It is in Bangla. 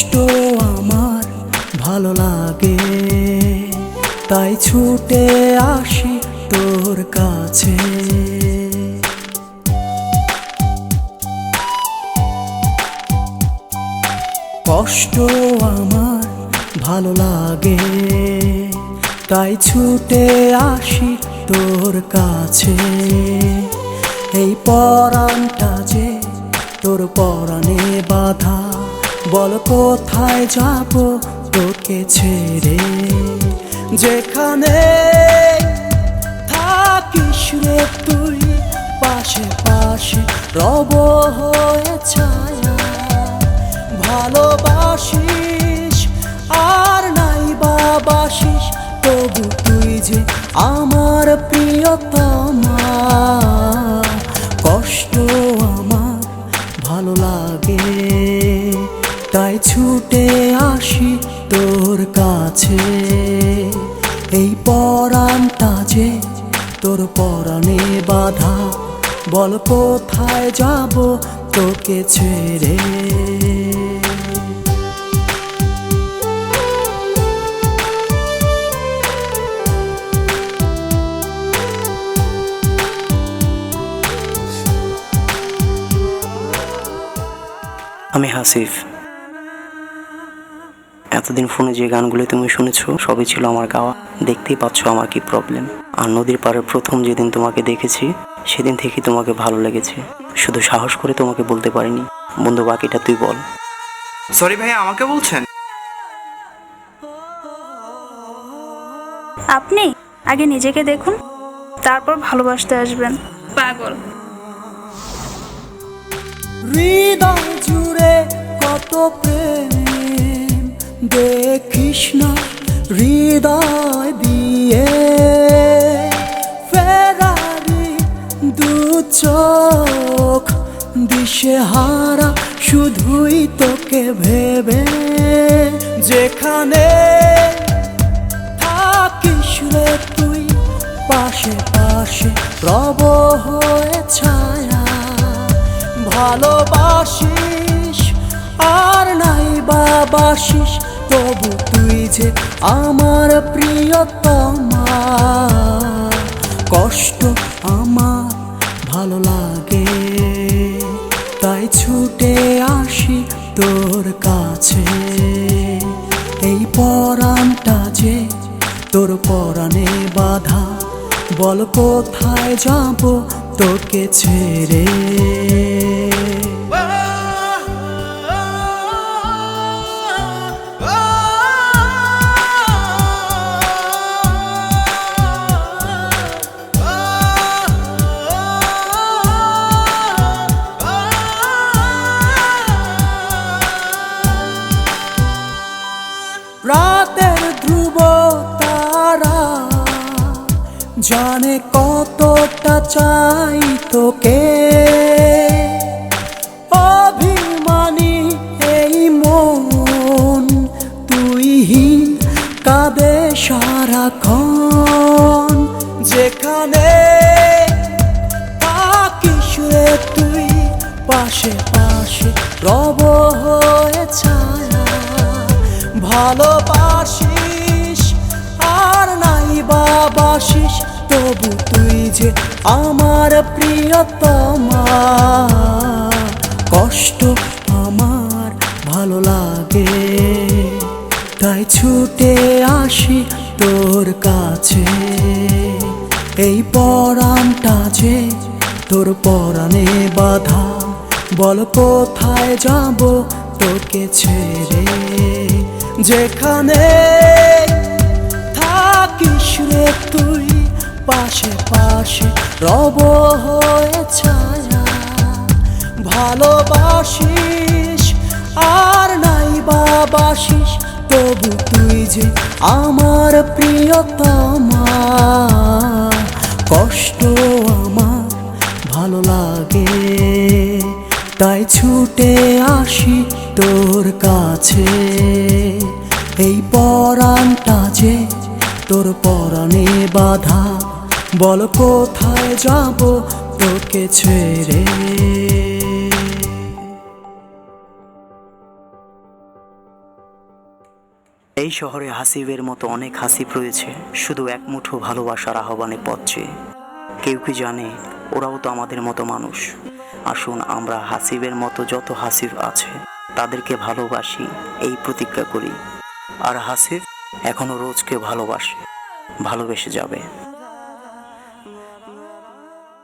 কষ্ট আমার ভালো লাগে। তাই ছুটে আসি তোর কাছে। কষ্ট আমার ভালো লাগে। তাই ছুটে আসি তোর কাছে। এই পরাণটা যে তোর পরাণে বাধা বল, কোথায় যাব তোকে ছেড়ে? যেখানে থাকিস রে তুই, পাশে পাশে রব হয়ে ছায়া। ভালোবাসিস আর নাই বাবাসিস তবু তুই যে আমার প্রিয়তমা। কষ্ট ছুটে আসি তোর কাছে। এই পরাণটা যে তোর পরাণে বাধা, বল কোথায় যাব তোকে ছেড়ে? আমি হাসিফ। এতদিন ফোনে যে গানগুলো তুমি শুনেছো সবই ছিল আমার গাওয়া। দেখতেই পাচ্ছ আমার কি প্রবলেম আর নদীর পাড়ে প্রথম যেদিন তোমাকে দেখেছি সেদিন থেকেই তোমাকে ভালো লেগেছে। শুধু সাহস করে তোমাকে বলতে পারিনি। বন্ধু বাকিটা তুই বল। সরি ভাই আমাকে বলছেন? আপনি আগে নিজেকে দেখুন তারপর ভালোবাসতে আসবেন। পাগল। হৃদয় দেখিস না হৃদয় দিয়ে ফেরারি দু চোখ দিশে হারা শুধুই তোকে ভেবে যেখানে থাকিস রে তুই, পাশে পাশে রব হয়ে ছায়া। ভালোবাসিস আর নাই বাবাসিস তবু তুই যে আমার প্রিয়তমা। কষ্ট আমার ভালো লাগে, তাই ছুটে আসি তোর কাছে। এই পরাণটা যে তোর পরাণে বাধা, বল কোথায় যাব তোকে ছেড়ে? জানে কতটা চাই তোকে। অভিমানী এই মন তুই হীন কাঁদে সারাক্ষণ। যেখানে থাকিস তুই, পাশে পাশে রব হয়ে ছায়া। ভালোবাসিস আর নাই বাবাসিস তবু তুই যে আমার প্রিয়তমা। কষ্ট আমার ভালো লাগে, তাই ছুটে আসি তোর কাছে। এই পরাণটা যে তোর পরাণে বাধা, বল কোথায় যাব তোকে ছেড়ে? যেখানে থাকিস রে তুই পাশে পাশে রব হয়ে ছায়া, ভালোবাসিস। আর নাই বা বাসিস তবু তুই যে আমার প্রিয়তমা। কষ্ট আমার ভালো লাগে, তাই ছুটে আসি তোর কাছে। এই পরাণটা যে তোর পরাণে বাধা বল কোথায় যাব তোকে ছেড়ে? এই শহরে হাসিবের মতো অনেক হাসিব রয়েছে, শুধু এক মুঠো ভালোবাসার আহ্বানে পথ চেয়ে কেউ কি জানে, ওরাও তো আমাদের মতো মানুষ। আসুন আমরা হাসিবের মতো যত হাসিব আছে, তাদেরকে ভালোবাসি, এই প্রতিজ্ঞা করি। আর হাসিব এখনও রোজকে ভালোবাসে, ভালোবেসে যাবে।